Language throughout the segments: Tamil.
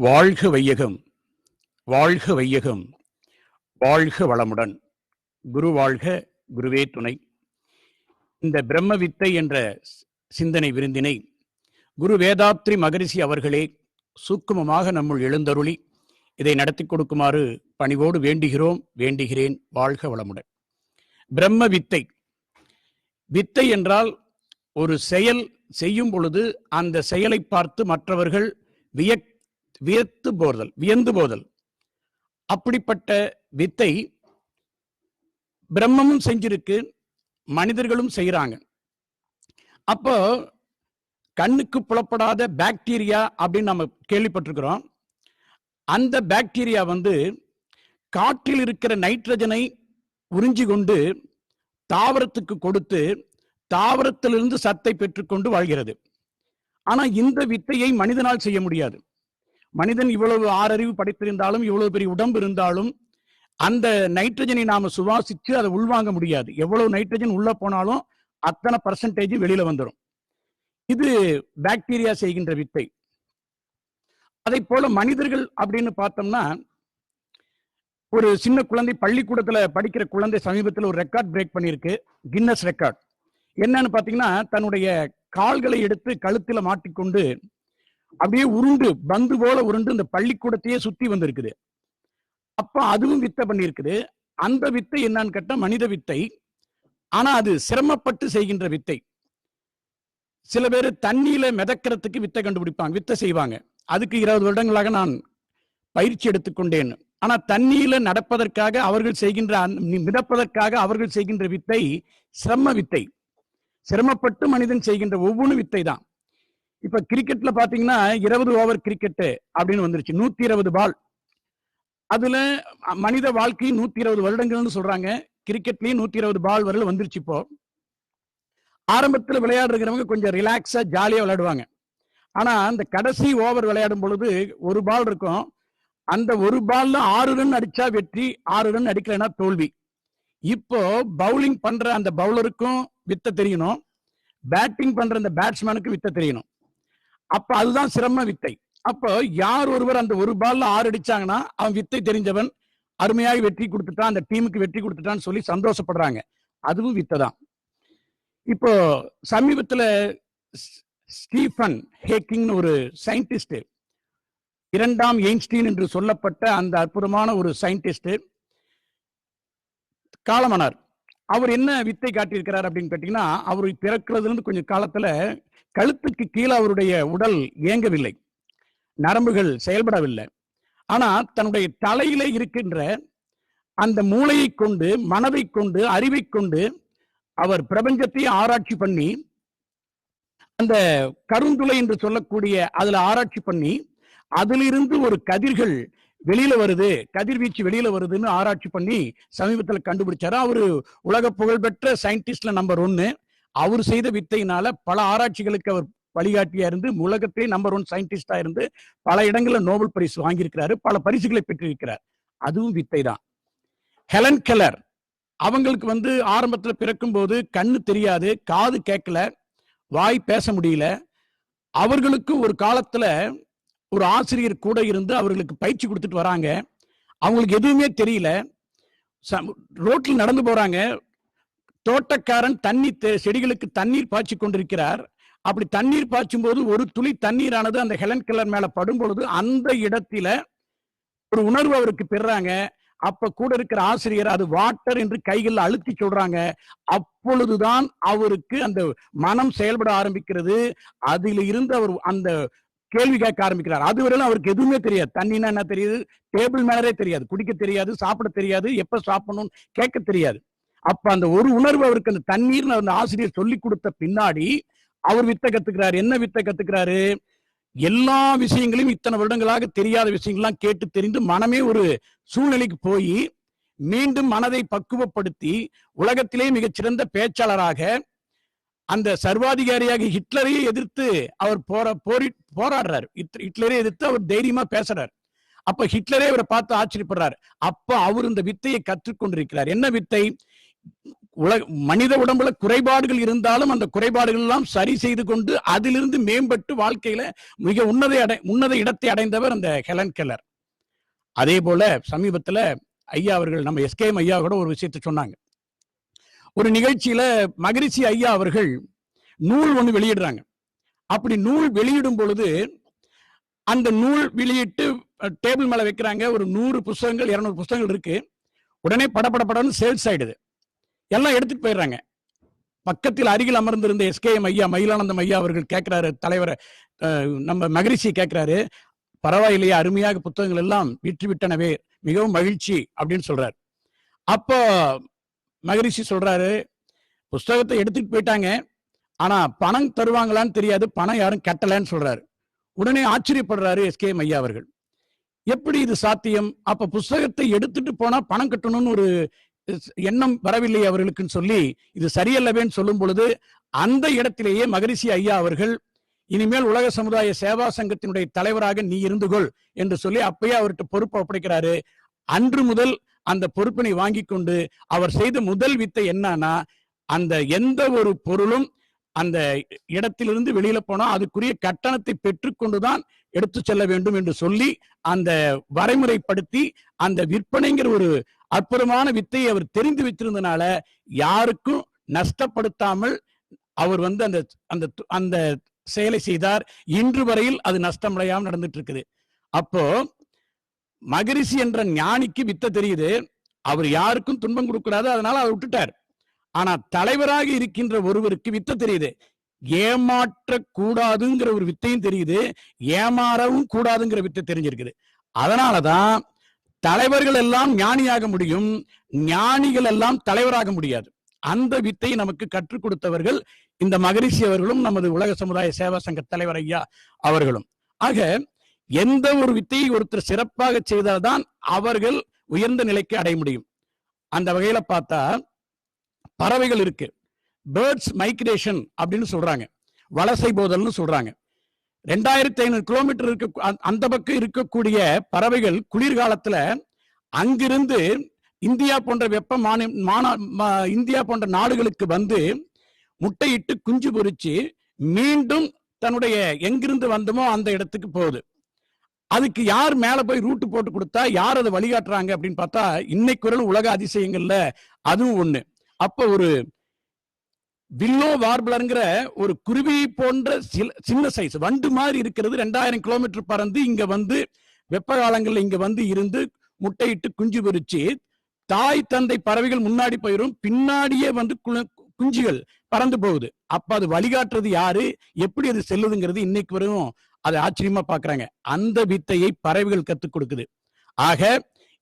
வாழ்க வையகம் வாழ்க வையகம் வாழ்க வளமுடன். குரு வாழ்க குருவே துணை. இந்த பிரம்ம வித்தை என்ற சி- சிந்தனை விருந்தினை குரு வேதாத்ரி மகரிஷி அவர்களே சூக்குமமாக நம்முள் எழுந்தருளி இதை நடத்தி கொடுக்குமாறு பணிவோடு வேண்டுகிறோம் வேண்டுகிறேன். வாழ்க வளமுடன். பிரம்ம வித்தை வித்தை என்றால் ஒரு செயல் செய்யும் பொழுது அந்த செயலை பார்த்து மற்றவர்கள் வியக் வியத்து போதல் வியந்து போதல். அப்படிப்பட்ட வித்தை பிரம்மமும் செஞ்சிருக்கு மனிதர்களும் செய்யறாங்க அப்போ கண்ணுக்கு புலப்படாத பாக்டீரியா அப்படின்னு நம்ம கேள்விப்பட்டிருக்கிறோம். அந்த பாக்டீரியா வந்து காற்றில் இருக்கிற நைட்ரஜனை உறிஞ்சி கொண்டு தாவரத்துக்கு கொடுத்து தாவரத்திலிருந்து சத்தை பெற்றுக்கொண்டு வாழ்கிறது. ஆனா இந்த வித்தையை மனிதனால் செய்ய முடியாது. மனிதன் இவ்வளவு ஆறறிவு படைத்திருந்தாலும் இவ்வளவு பெரிய உடம்பு இருந்தாலும் அந்த நைட்ரஜனை நாம சுவாசிச்சு அதை உள்வாங்க முடியாது. எவ்வளவு நைட்ரஜன் உள்ள போனாலும் அத்தனை பர்சன்டேஜ் வெளியில வந்துடும் இது பாக்டீரியா செய்கின்ற வித்தை. அதை போல மனிதர்கள் அப்படின்னு பார்த்தோம்னா ஒரு சின்ன குழந்தை பள்ளிக்கூடத்துல படிக்கிற குழந்தை சமீபத்தில் ஒரு ரெக்கார்ட் பிரேக் பண்ணியிருக்கு. கின்னஸ் ரெக்கார்ட் என்னன்னு பாத்தீங்கன்னா தன்னுடைய கால்களை எடுத்து கழுத்துல மாட்டிக்கொண்டு அப்படியே உருண்டு பந்து போல உருண்டு இந்த பள்ளிக்கூடத்தையே சுத்தி வந்திருக்குது. அப்ப அதுவும் வித்தை பண்ணியிருக்குது. அந்த வித்தை என்னன்னு கேட்டா மனித வித்தை. ஆனா அது சிரமப்பட்டு செய்கின்ற வித்தை. சில பேர் தண்ணியில மிதக்கிறதுக்கு வித்தை கண்டுபிடிப்பாங்க வித்தை செய்வாங்க. அதுக்கு இருபது வருடங்களாக நான் பயிற்சி எடுத்துக்கொண்டேன். ஆனா தண்ணியில நடப்பதற்காக அவர்கள் செய்கின்ற மிதப்பதற்காக அவர்கள் செய்கின்ற வித்தை சிரம வித்தை. சிரமப்பட்டு மனிதன் செய்கின்ற ஒவ்வொரு வித்தை தான் இப்ப கிரிக்கெட்ல பாத்தீங்கன்னா இருபது ஓவர் கிரிக்கெட் அப்படின்னு வந்துருச்சு. நூத்தி இருபது பால் அதுல மனித வாழ்க்கை நூத்தி இருபது வருடங்கள்னு சொல்றாங்க. கிரிக்கெட்லயும் நூத்தி இருபது பால் வரல வந்துருச்சு இப்போ. ஆரம்பத்துல விளையாடுறவங்க கொஞ்சம் ரிலாக்ஸா ஜாலியா விளையாடுவாங்க. ஆனா அந்த கடைசி ஓவர் விளையாடும் பொழுது ஒரு பால் இருக்கும். அந்த ஒரு பால்ல ஆறு ரன் அடிச்சா வெற்றி ஆறு ரன் அடிக்கலைன்னா தோல்வி. இப்போ பவுலிங் பண்ற அந்த பவுலருக்கும் வித்த தெரியணும். பேட்டிங் பண்ற அந்த பேட்ஸ்மேனுக்கு வித்த தெரியணும். அப்ப அதுதான் சிரம வித்தை. அப்போ யார் ஒருவர் அந்த ஒரு பால்ல ஆறு அடிச்சாங்கன்னா அவன் வித்தை தெரிஞ்சவன் அருமையாக வெற்றி கொடுத்துட்டான் அந்த டீமுக்கு வெற்றி கொடுத்துட்டான்னு சொல்லி சந்தோஷப்படுறாங்க. அதுவும் வித்தை தான் இப்போ சமீபத்துல ஸ்டீஃபன் ஹேக்கிங்னு ஒரு சயின்டிஸ்ட் இரண்டாம் எயின்ஸ்டீன் என்று சொல்லப்பட்ட அந்த அற்புதமான ஒரு சயின்டிஸ்ட் காலமானார். அவர் என்ன வித்தை காட்டியிருக்கிறார் அப்படின்னு கேட்டீங்கன்னா அவர் பிறக்கிறதுல இருந்து கொஞ்சம் காலத்துல கழுத்துக்கு கீழே அவருடைய உடல் இயங்கவில்லை. நரம்புகள் செயல்படவில்லை. ஆனா தன்னுடைய தலையில இருக்கின்ற அந்த மூளையை கொண்டு மனதை கொண்டு அறிவை கொண்டு அவர் பிரபஞ்சத்தையும் ஆராய்ச்சி பண்ணி அந்த கருந்துளை என்று சொல்லக்கூடிய அதுல ஆராய்ச்சி பண்ணி அதிலிருந்து ஒரு கதிர்கள் வெளியில வருது கதிர்வீச்சு வெளியில வருதுன்னு ஆராய்ச்சி பண்ணி சமீபத்துல கண்டுபிடிச்சாரு. அவரு உலக புகழ்பெற்ற சயின்டிஸ்ட்ல நம்பர் ஒன்னு அவர் செய்த வித்தையினால பல ஆராய்ச்சிகளுக்கு அவர் வழிகாட்டியா இருந்து உலகத்திலே நம்பர் ஒன் சயின்டிஸ்டா இருந்து பல இடங்களில் நோபல் பரிசு வாங்கியிருக்கிறாரு பல பரிசுகளை பெற்றிருக்கிறார். அதுவும் வித்தை தான் ஹெலன் கெலர் அவங்களுக்கு வந்து ஆரம்பத்துல பிறக்கும் போது கண்ணு தெரியாது காது கேட்கல வாய் பேச முடியல. அவர்களுக்கு ஒரு காலத்துல ஒரு ஆசிரியர் கூட இருந்து அவர்களுக்கு பயிற்சி கொடுத்துட்டு வராங்க. அவங்களுக்கு எதுவுமே தெரியல. ச- நடந்து போறாங்க. தோட்டக்காரன் தண்ணி தெ- செடிகளுக்கு தண்ணீர் பாய்ச்சி கொண்டிருக்கிறார். அப்படி தண்ணீர் பாய்ச்சும் போது ஒரு துளி தண்ணீரானது அந்த ஹெலன் கிளர் மேல படும் பொழுது அந்த இடத்துல ஒரு உணர்வு அவருக்கு பெறாங்க. அப்ப கூட இருக்கிற ஆசிரியர் அது வாட்டர் என்று கைகளில் அழுத்தி சொல்றாங்க. அப்பொழுதுதான் அவருக்கு அந்த மனம் செயல்பட ஆரம்பிக்கிறது. அதில் இருந்து அவர் அந்த கேள்வி கேட்க ஆரம்பிக்கிறார். அதுவரையிலும் அவருக்கு எதுவுமே தெரியாது. தண்ணினா என்ன தெரியுது? டேபிள் மேனரே தெரியாது. குடிக்க தெரியாது. சாப்பிட தெரியாது. எப்ப சாப்பிடணும்னு கேட்க தெரியாது. அப்ப அந்த ஒரு உணர்வு அவருக்கு அந்த தண்ணீர் அந்த ஆசிரியர் சொல்லி கொடுத்த பின்னாடி அவர் வித்த கத்துக்கிறாரு. என்ன வித்த கத்துக்கிறாரு? எல்லா விஷயங்களையும் இத்தனை வருடங்களாக தெரியாத விஷயங்கள்லாம் கேட்டு தெரிந்து மனமே ஒரு சூழ்நிலைக்கு போய் மீண்டும் மனதை பக்குவப்படுத்தி உலகத்திலே மிகச்சிறந்த பேச்சாளராக அந்த சர்வாதிகாரியாக ஹிட்லரையே எதிர்த்து அவர் போரா போரி போராடுறாரு. ஹிட்- ஹிட்லரை எதிர்த்து அவர் தைரியமா பேசுறாரு. அப்ப ஹிட்லரே அவரை பார்த்து ஆச்சரியப்படுறாரு. அப்ப அவர் இந்த வித்தையை கற்றுக்கொண்டிருக்கிறார். என்ன வித்தை? உலக மனித உடம்புல குறைபாடுகள் இருந்தாலும் அந்த குறைபாடுகள் எல்லாம் சரி செய்து கொண்டு அதிலிருந்து மேம்பட்டு வாழ்க்கையில மிக உன்னத அடை உன்னத இடத்தை அடைந்தவர் அந்த ஹெலன் கெல்லர். அதே போல சமீபத்துல ஐயா அவர்கள் நம்ம எஸ்கேஎம் ஐயா கூட ஒரு விஷயத்தை சொன்னாங்க. ஒரு நிகழ்ச்சியில மகரிஷி ஐயா அவர்கள் நூல் ஒன்று வெளியிடுறாங்க. அப்படி நூல் வெளியிடும் பொழுது அந்த நூல் வெளியிட்டு டேபிள் மேலே வைக்கிறாங்க. ஒரு நூறு புஸ்தகங்கள் இரநூறு புஸ்தகங்கள் இருக்கு. உடனே படபடபடன்னு சேல்ஸ் ஆயிடுது. எல்லாம் எடுத்துட்டு போயிடுறாங்க. பக்கத்தில் அருகில் அமர்ந்திருந்த எஸ்கேஎம் ஐயா மயிலானந்தம் ஐயா அவர்கள் கேட்கிறாரு தலைவரை நம்ம மகிழ்ச்சி கேட்கிறாரு. பரவாயில்லையே அருமையாக புத்தகங்கள் எல்லாம் விற்று விட்டனவே மிகவும் மகிழ்ச்சி அப்படின்னு சொல்றாரு. அப்போ மகரிஷி சொல்றாரு புஸ்தகத்தை எடுத்துட்டு போயிட்டாங்க. ஆனா பணம் தருவாங்களான்னு தெரியாது. பணம் யாரும் கட்டலன்னு சொல்றாரு. உடனே ஆச்சரியப்படுறாரு எஸ்கே ஐயா அவர்கள். எப்படி இது சாத்தியம்? அப்ப புஸ்தகத்தை எடுத்துட்டு போனா பணம் கட்டணும்னு ஒரு எண்ணம் வரவில்லை அவர்களுக்குன்னு சொல்லி இது சரியல்லவேன்னு சொல்லும் பொழுது அந்த இடத்திலேயே மகரிஷி ஐயா அவர்கள் இனிமேல் உலக சமுதாய சேவா சங்கத்தினுடைய தலைவராக நீ இருந்துகொள் என்று சொல்லி அப்பயே அவர்கிட்ட பொறுப்பை ஒப்படைக்கிறாரு. அன்று முதல் அந்த பொறுப்பினை வாங்கி கொண்டு அவர் செய்த முதல் வித்தை என்னன்னா அந்த எந்த ஒரு பொருளும் அந்த இடத்திலிருந்து வெளியில போனா அதுக்குரிய கட்டணத்தை பெற்றுக்கொண்டுதான் எடுத்து செல்ல வேண்டும் என்று சொல்லி அந்த வரைமுறைப்படுத்தி அந்த விற்பனைங்கிற ஒரு அற்புதமான வித்தையை அவர் தெரிந்து வைத்திருந்தனால யாருக்கும் நஷ்டப்படுத்தாமல் அவர் வந்து அந்த அந்த அந்த செயலை செய்தார். இன்று வரையில் அது நஷ்டமடையாமல் நடந்துட்டு இருக்குது. அப்போ மகரிஷி என்ற ஞானிக்கு வித்த தெரியுது. அவர் யாருக்கும் துன்பம் கொடுக்கூடாது அதனால அவர் விட்டுட்டார். ஆனா தலைவராக இருக்கின்ற ஒருவருக்கு வித்த தெரியுது. ஏமாற்ற கூடாதுங்கிற ஒரு வித்தையும் தெரியுது. ஏமாறவும் கூடாதுங்கிற வித்தை தெரிஞ்சிருக்குது. அதனாலதான் தலைவர்கள் எல்லாம் ஞானியாக முடியும் ஞானிகள் எல்லாம் தலைவராக முடியாது. அந்த வித்தை நமக்கு கற்றுக் கொடுத்தவர்கள் இந்த மகரிஷி அவர்களும் நமது உலக சமுதாய சேவா சங்க தலைவர் ஐயா அவர்களும். ஆக எந்த ஒரு வித்தையை ஒருத்தர் சிறப்பாக செய்தால்தான் அவர்கள் உயர்ந்த நிலைக்கு அடைய முடியும். அந்த வகையில பார்த்தா பறவைகள் இருக்கு. பேர்ட்ஸ் மைக்ரேஷன் அப்படின்னு சொல்றாங்க. வலசை போதல்னு சொல்றாங்க. ரெண்டாயிரத்தி ஐநூறு கிலோமீட்டர் இருக்க அந்த- பக்கம் இருக்கக்கூடிய பறவைகள் குளிர்காலத்துல அங்கிருந்து இந்தியா போன்ற வெப்ப மாநில மா- இந்தியா போன்ற நாடுகளுக்கு வந்து முட்டையிட்டு குஞ்சு பொறிச்சு மீண்டும் தன்னுடைய எங்கிருந்து வந்தமோ அந்த இடத்துக்கு போகுது. அதுக்கு யார் மேல போய் ரூட்டு போட்டு கொடுத்தா யார் அதை வழிகாட்டுறாங்க அப்படின்னு பார்த்தா இன்னைக்கு குரல் உலக அதிசயங்கள்ல அதுவும் ஒண்ணு. அப்ப ஒரு வில்லோ வார்பிளருங்கிற ஒரு குருவி போன்ற சில சின்ன சைஸ் வண்டு மாதிரி இருக்கிறது ரெண்டாயிரம் கிலோமீட்டர் பறந்து இங்க வந்து வெப்ப காலங்கள்ல இங்க வந்து இருந்து முட்டையிட்டு குஞ்சு பொறிச்சு தாய் தந்தை பறவைகள் முன்னாடி போயிடும் பின்னாடியே வந்து குஞ்சுகள் பறந்து போகுது. அப்ப அது வழிகாட்டுறது யாரு? எப்படி அது செல்லுதுங்கிறது இன்னைக்கு வரையும் அதை ஆச்சரியமா பாக்குறாங்க. அந்த வித்தையை பறவைகள் கத்துக் கொடுக்குது. ஆக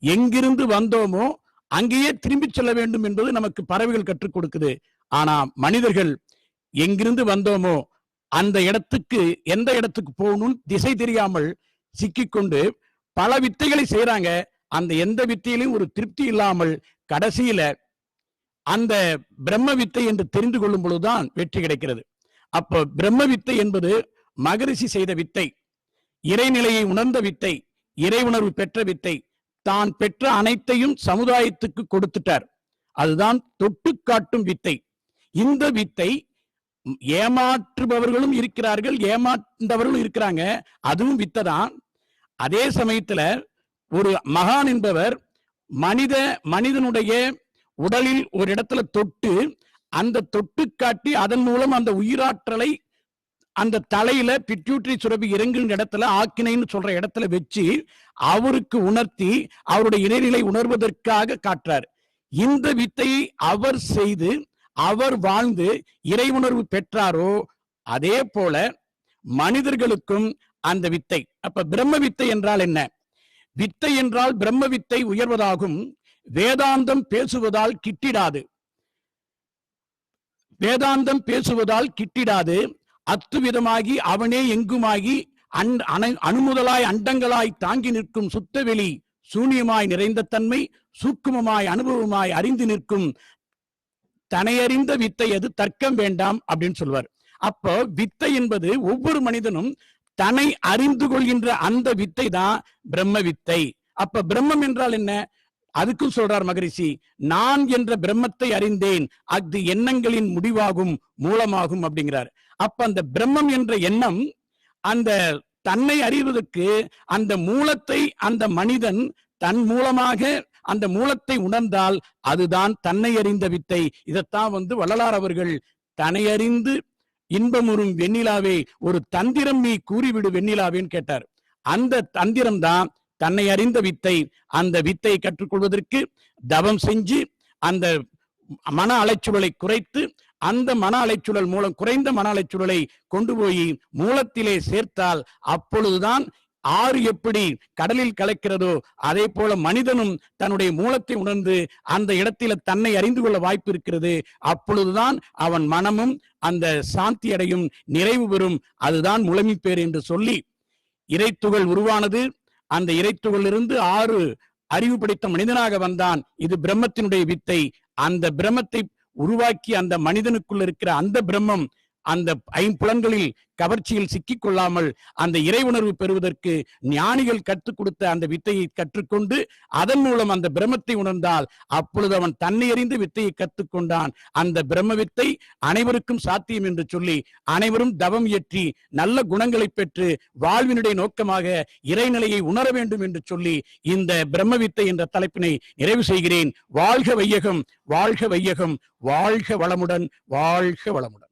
எங்கிருந்து வந்தோமோ அங்கேயே திரும்பி செல்ல வேண்டும் என்பது நமக்கு பறவைகள் கற்றுக் கொடுக்குது. ஆனா மனிதர்கள் எங்கிருந்து வந்தோமோ அந்த இடத்துக்கு எந்த இடத்துக்கு போகணும்னு திசை தெரியாமல் சிக்கிக்கொண்டு பல வித்தைகளை செய்யறாங்க அந்த எந்த வித்தையிலும் ஒரு திருப்தி இல்லாமல் கடைசியில அந்த பிரம்ம வித்தை என்று தெரிந்து கொள்ளும் பொழுதுதான் வெற்றி கிடைக்கிறது. அப்போ பிரம்ம வித்தை என்பது மகரிஷி செய்த வித்தை இறைநிலையை உணர்ந்த வித்தை இறை உணர்வு பெற்ற வித்தை தான் பெற்ற அனைத்தையும் சமுதாயத்துக்கு கொடுத்துட்டார். அதுதான் தொட்டு காட்டும் வித்தை. இந்த வித்தை ஏமாற்றுபவர்களும் இருக்கிறார்கள் ஏமாந்தவர்களும் இருக்கிறாங்க. அதுவும் வித்தை தான் அதே சமயத்துல ஒரு மகான் என்பவர் மனித மனிதனுடைய உடலில் ஒரு இடத்துல தொட்டு அந்த தொட்டு காட்டி அதன் மூலம் அந்த உயிராற்றலை அந்த தலையில பிட்யூட்ரி சுரபி இறங்குற இடத்துல ஆக்கினைன்னு சொல்ற இடத்துல வச்சு அவருக்கு உணர்த்தி அவருடைய இணைநிலை உணர்வதற்காக காட்டுறார். இந்த வித்தையை அவர் செய்து அவர் வாழ்ந்து இறை உணர்வு பெற்றாரோ அதே போல மனிதர்களுக்கும் அந்த வித்தை. அப்ப பிரம்ம வித்தை என்றால் என்ன? வித்தை என்றால் பிரம்ம வித்தை உயர்வதாகும் வேதாந்தம் பேசுவதால் கிட்டிடாது. வேதாந்தம் பேசுவதால் கிட்டிடாது அத்துவிதமாகி அவனே எங்குமாகி அன் அணை- அணுமுதலாய் அண்டங்களாய் தாங்கி நிற்கும் சுத்தவெளி சூனியமாய் நிறைந்த தன்மை சூக்குமமாய் அனுபவமாய் அறிந்து நிற்கும் தனையறிந்த வித்தை அது தர்க்கம் வேண்டாம் அப்படின்னு சொல்வார். அப்போ வித்தை என்பது ஒவ்வொரு மனிதனும் தன்னை அறிந்து கொள்கின்ற அந்த வித்தை தான் பிரம்ம வித்தை. அப்ப பிரம்மம் என்றால் என்ன? அதுக்கும் சொல்றார் மகரிஷி நான் என்ற பிரம்மத்தை அறிந்தேன் அஃது எண்ணங்களின் முடிவாகும் மூலமாகும் அப்படிங்கிறார். அப்ப அந்த பிரம்மம் என்ற எண்ணம் அந்த தன்னை அறிவதற்கு அந்த மூலத்தை அந்த மனிதன் தன் மூலமாக அந்த மூலத்தை உணர்ந்தால் அதுதான் தன்னை அறிந்த வித்தை. இதைத்தான் வந்து வள்ளலார் அவர்கள் தன்னை அறிந்து இன்பமுறும் வெண்ணிலாவே ஒரு தந்திரம் நீ கூறிவிடு வெண்ணிலாவேன்னு கேட்டார். அந்த தந்திரம் தான் தன்னை அறிந்த வித்தை. அந்த வித்தை கற்றுக்கொள்வதற்கு தவம் செஞ்சு அந்த மன அலைச்சூழலை குறைத்து அந்த மன அலைச்சுழல் மூலம் குறைந்த மன அலைச்சுழலை கொண்டு போய் மூலத்திலே சேர்த்தால் அப்பொழுதுதான் ஆறு எப்படி கடலில் கலக்கிறதோ அதே போல மனிதனும் தன்னுடைய மூலத்தை உணர்ந்து அந்த இடத்தில தன்னை அறிந்து கொள்ள வாய்ப்பு இருக்கிறது. அப்பொழுதுதான் அவன் மனமும் அந்த சாந்தி அடையும் நிறைவு பெறும். அதுதான் முழுமைப்பேர் என்று சொல்லி இறைத்துகள் உருவானது. அந்த இறைத்துகளிலிருந்து ஆறு அறிவு படைத்த மனிதனாக வந்தான். இது பிரம்மத்தினுடைய வித்தை. அந்த பிரம்மத்தை உருவாக்கி அந்த மனிதனுக்குள் இருக்கிற அந்த பிரம்மம் அந்த ஐம்புலன்களில் கவர்ச்சியில் சிக்கிக் கொள்ளாமல் அந்த இறை உணர்வு பெறுவதற்கு ஞானிகள் கற்றுக் கொடுத்த அந்த வித்தையை கற்றுக்கொண்டு அதன் மூலம் அந்த பிரம்மத்தை உணர்ந்தால் அப்பொழுது அவன் தன்னை அறிந்து வித்தையை கற்றுக்கொண்டான் அந்த பிரம்ம வித்தை அனைவருக்கும் சாத்தியம் என்று சொல்லி அனைவரும் தவம் இயற்றி நல்ல குணங்களை பெற்று வாழ்வினுடைய நோக்கமாக இறைநிலையை உணர வேண்டும் என்று சொல்லி இந்த பிரம்ம வித்தை என்ற தலைப்பினை நிறைவு செய்கிறேன். வாழ்க வையகம் வாழ்க வையகம் வாழ்க வளமுடன் வாழ்க வளமுடன்.